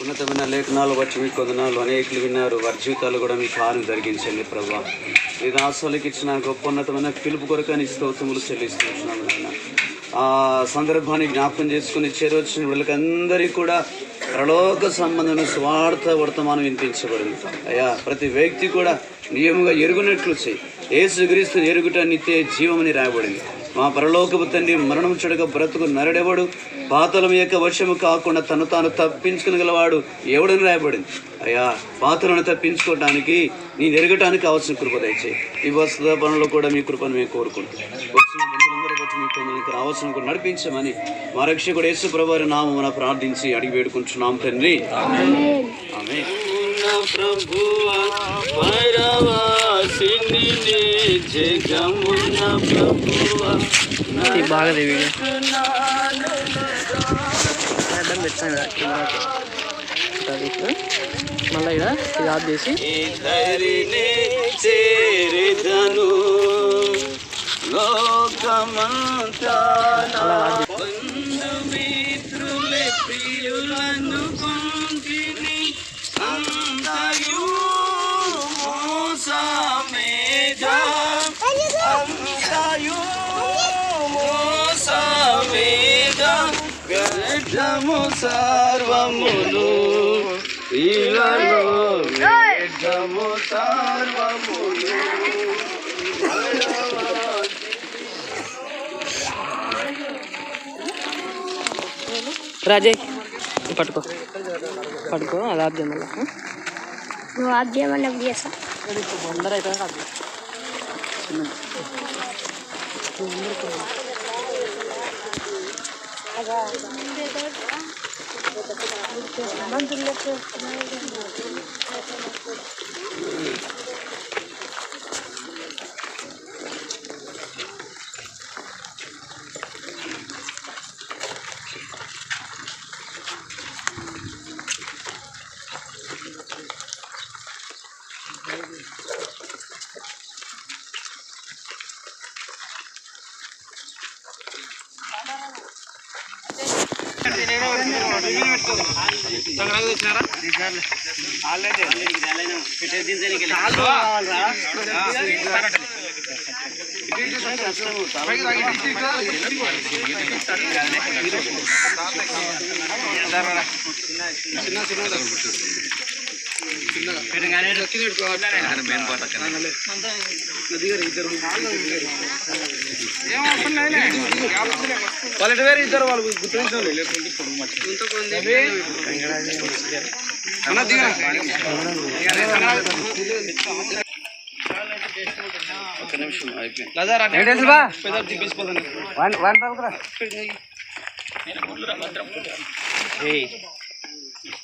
ఉన్నతమైన లేఖనాలు వచ్చి మీకు కొందనాలు. అనేకులు విన్నారు. వారి జీవితాలు కూడా మీ హాని జరిగించండి ప్రభా. మీ దాసులకు ఇచ్చిన గొప్ప ఉన్నతమైన పిలుపు కొరకని స్తోత్రములు చెల్లిస్తున్నాను నాయన. ఆ సందర్భాన్ని జ్ఞాపకం చేసుకుని చేరవచ్చిన వీళ్ళకందరికీ కూడా ప్రలోక సంబంధమైన స్వార్థ వర్తమానం వినిపించబడింది. అయ్యా ప్రతి వ్యక్తి కూడా నియమంగా ఎరుగునట్లు చేయి. ఏసుక్రీస్తు ఎరుగుట నిత్య జీవమని రాయబడింది. మా పరలోకపు తండ్రి మరణం చెడుక బ్రతుకు నరడెవడు? పాతలం యొక్క వశము కాకుండా తను తాను తప్పించుకునగలవాడు ఎవడని రాయబడింది? అయ్యా పాతలను తప్పించుకోవడానికి నేను ఎరగటానికి కావాల్సిన కృప దయచేయి. ఈ పనులు కూడా మీ కృపను మేము కోరుకుంటాం వచ్చిన బంధువులందరూ బట్టి మీ కొందరికి రావాల్సిన కూడా నడిపించమని మా రక్షకుడు యేసు ప్రభువారి నామమున ప్రార్థించి అడిగి వేడుకుంటున్నాం తండ్రి. ఆమె ప్రభువా జగమున్న ప్రభువా ఇది బాగా వీడియో అడ్డం పెట్టాను మళ్ళీ ఇక్కడ ఇది ఆఫ్ చేసి చేరిదను లోకమంతా వ్యర్థము సర్వములు. ఇలలో వ్యర్థము సర్వములు. రాజయ్ పట్టుకో. పట్టుకో అది చేయ మళ్ళీ నువ్వు ఆఫ్ చేయమన్నప్పుడు చేస్తా అందరూ Thank you. చిన్న చిన్న వాళ్ళ వేరే ఇద్దరు వాళ్ళు గుర్తించాలి ఒక నిమిషం అయిపోయింది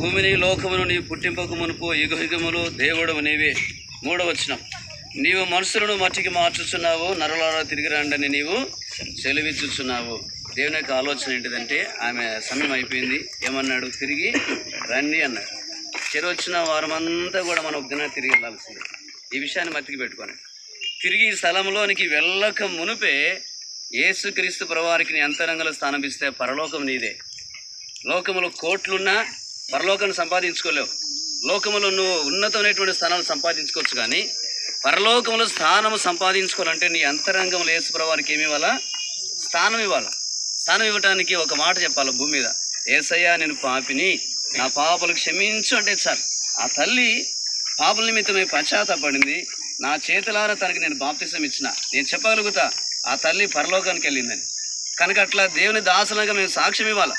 భూమిని లోకమును నీ పుట్టింపకు మునుపు యుగయుగములు దేవుడు నీవే. మూడవచనం నీవు మనుషులను మట్టికి మార్చుచున్నావు నరలారా తిరిగి రండని నీవు సెలవిచ్చుచున్నావు. దేవుని యొక్క ఆలోచన ఏంటిదంటే ఆమె సమయం అయిపోయింది ఏమన్నాడు? తిరిగి రండి అన్నాడు. చెరు వచ్చిన వారమంతా కూడా మనం ఒక దిన తిరిగి వెళ్ళాల్సింది. ఈ విషయాన్ని మట్టికి పెట్టుకొని తిరిగి ఈ స్థలంలోనికి వెళ్ళక మునుపే యేసుక్రీస్తు ప్రవారికి నీ అంతరంగంలో స్థానం ఇస్తే పరలోకం నీదే. లోకములో కోట్లున్నా పరలోకాన్ని సంపాదించుకోలేవు. లోకములో నువ్వు ఉన్నతమైనటువంటి స్థానాలు సంపాదించుకోవచ్చు కానీ పరలోకంలో స్థానము సంపాదించుకోవాలంటే నీ అంతరంగంలో ఏసుప్రవారికి ఏమి ఇవ్వాలా? స్థానం ఇవ్వాలా? స్థానం ఇవ్వడానికి ఒక మాట చెప్పాలి భూమి మీద? ఏసయ్యా నేను పాపిని. నా పాపలు క్షమించు అంటే సార్ ఆ తల్లి పాపల నిమిత్తమై పశ్చాత్తాపడింది. నా చేతులారా తనకి నేను బాప్తిసం ఇచ్చిన. నేను చెప్పగలుగుతా ఆ తల్లి పరలోకానికి వెళ్ళిందని. కనుక అట్లా దేవుని దాసనగా మేము సాక్ష్యం ఇవ్వాలి?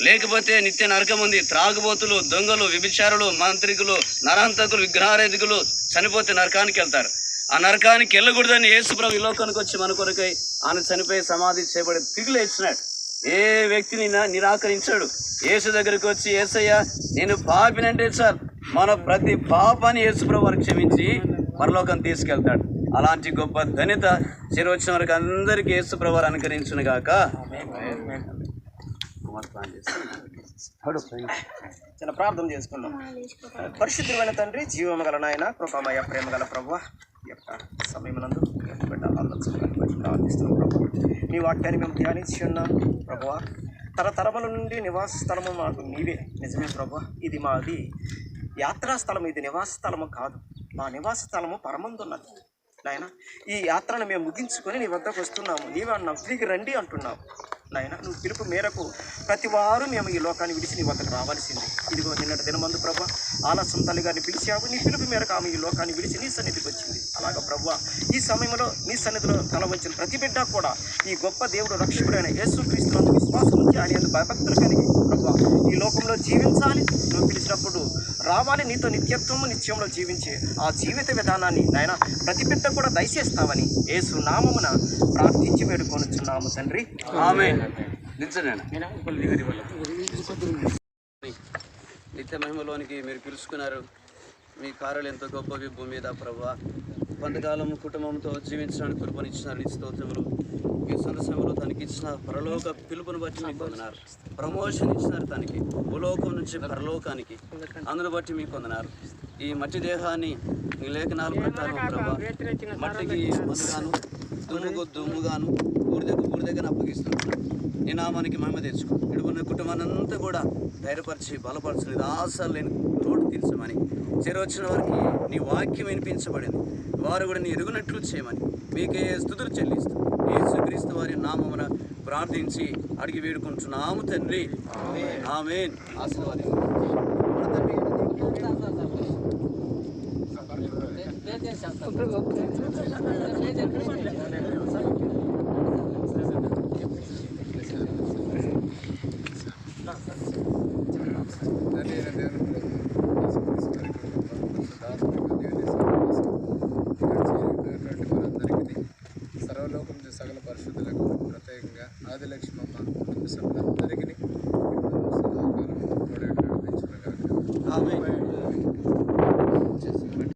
లేకపోతే నిత్య నరకం ఉంది. త్రాగుబోతులు దొంగలు విభిచారులు మంత్రికులు నరాంతకులు విగ్రహారేధికులు చనిపోతే నరకానికి వెళ్తారు. ఆ నరకానికి వెళ్ళకూడదని యేసుప్రభు ఈ లోకానికి వచ్చి మన కొరకై ఆయన చనిపోయి సమాధి చేయబడి తిరిగి లేచినాడు. ఏ వ్యక్తిని నిరాకరించాడు? యేసు దగ్గరికి వచ్చి ఏసయ్య నేను పాపినంటే సార్ మన ప్రతి పాపాన్ని యేసుప్రభు వారు క్షమించి పరలోకం తీసుకెళ్తాడు. అలాంటి గొప్ప ధనిత చిరు వచ్చిన వారికి అందరికీ యేసుప్రభు వారు అనుకరించును గాక. చాలా ప్రార్థన చేసుకుందాం. పరిశుద్ధమైన తండ్రి జీవము గల నాయన కృపమయ ప్రేమ గల ప్రభు ఈ యొక్క సమయమునందు బిడ్డ ప్రార్థిస్తున్నాం ప్రభు నీ వాక్యాన్ని మేము ధ్యానించి ఉన్నాం ప్రభువ. తరతరముల నుండి నివాస స్థలము మాకు నీవే. నిజమే ప్రభు ఇది మాది. యాత్రా స్థలం ఇది నివాస స్థలము కాదు. మా నివాస స్థలము పరమందున్నది. నాయన ఈ యాత్రను మేము ముగించుకొని నీ వద్దకు వస్తున్నాము. నీవే అన్నావు. తిరిగి రండి అంటున్నావు. నాయన నువ్వు పిలుపు మేరకు ప్రతి వారు మేము ఈ లోకాన్ని విడిచి నీ వద్దకు రావాల్సింది. ఇదిగో నిన్నటి దినమందు ప్రభా ఆలస్యం తల్లి గారిని పిలిచావు. నీ పిలుపు మేరకు ఆమె ఈ లోకాన్ని విడిచి నీ సన్నిధికి వచ్చింది. అలాగ ప్రభు ఈ సమయంలో నీ సన్నిధిలో తల ప్రతి బిడ్డ కూడా ఈ గొప్ప దేవుడు రక్షకుడైన యేసుక్రీస్తునందు విశ్వాసం ఉంచి ఆయన భయభక్తులు కలిగి ప్రభు ఈ లోకంలో జీవించాలి. నువ్వు పిలిచినప్పుడు రావాలి. నీతో నిత్యత్వము నిత్యంలో జీవించే ఆ జీవిత విధానాన్ని నాయన ప్రతి బిడ్డ కూడా దయచేస్తావని యేసు నామమున ప్రార్థించి వేడుకొనుచున్నాము తండ్రి. ఆమె నిత్య మహిమలోనికి మీరు పిలుచుకున్నారు. మీ కార్యాలు ఎంతో గొప్పవి. భూమి మీద ప్రభా కొంతకాలం కుటుంబంతో జీవించడానికి కృపనిచ్చినారు నీ స్తోత్రములు. మీ సందర్శనలో తనకి ఇచ్చిన పరలోక పిలుపుని బట్టి మీకు పొందినారు ప్రమోషన్ ఇచ్చినారు తనకి. భూలోకం నుంచి పరలోకానికి. అందును బట్టి మీకు పొందినారు ఈ మట్టి దేహాన్ని మీ లేఖనాల ప్రకారం ప్రభా మట్టికి ముందుగాను దుమ్ముకు దుమ్ముగాను బూడిదకు బూడిదగా అప్పగిస్తున్నాను ఈ నామానికి మహిమ తెచ్చుకో. ఇడుకున్న కుటుంబాన్ని అంతా కూడా ధైర్యపరిచి బలపరచని ఆశలు లేని తోడు తీర్చమని. చేరవచ్చిన వారికి నీ వాక్యం వినిపించబడింది. వారు కూడా నీ ఎరుగునట్లు చేయమని. మీకే స్థుతులు చెల్లిస్తూ యేసుక్రీస్తు వారి నామమున ప్రార్థించి అడిగి వేడుకుంటున్నాము తండ్రి. ఆమెన్. ఆశీర్వాదం. తండ్రి అయిన దేవుని ప్రేమ, యేసుక్రీస్తు వారి కృప, పరిశుద్ధాత్మ దేవుని సహవాసం, ఇక్కడ చేరినటువంటి మనందరికీ సర్వలోకం సకల పరిశుద్ధులకు ప్రత్యేకంగా ఆదిలక్ష్మమ్మ కుటుంబ సభ్యులకు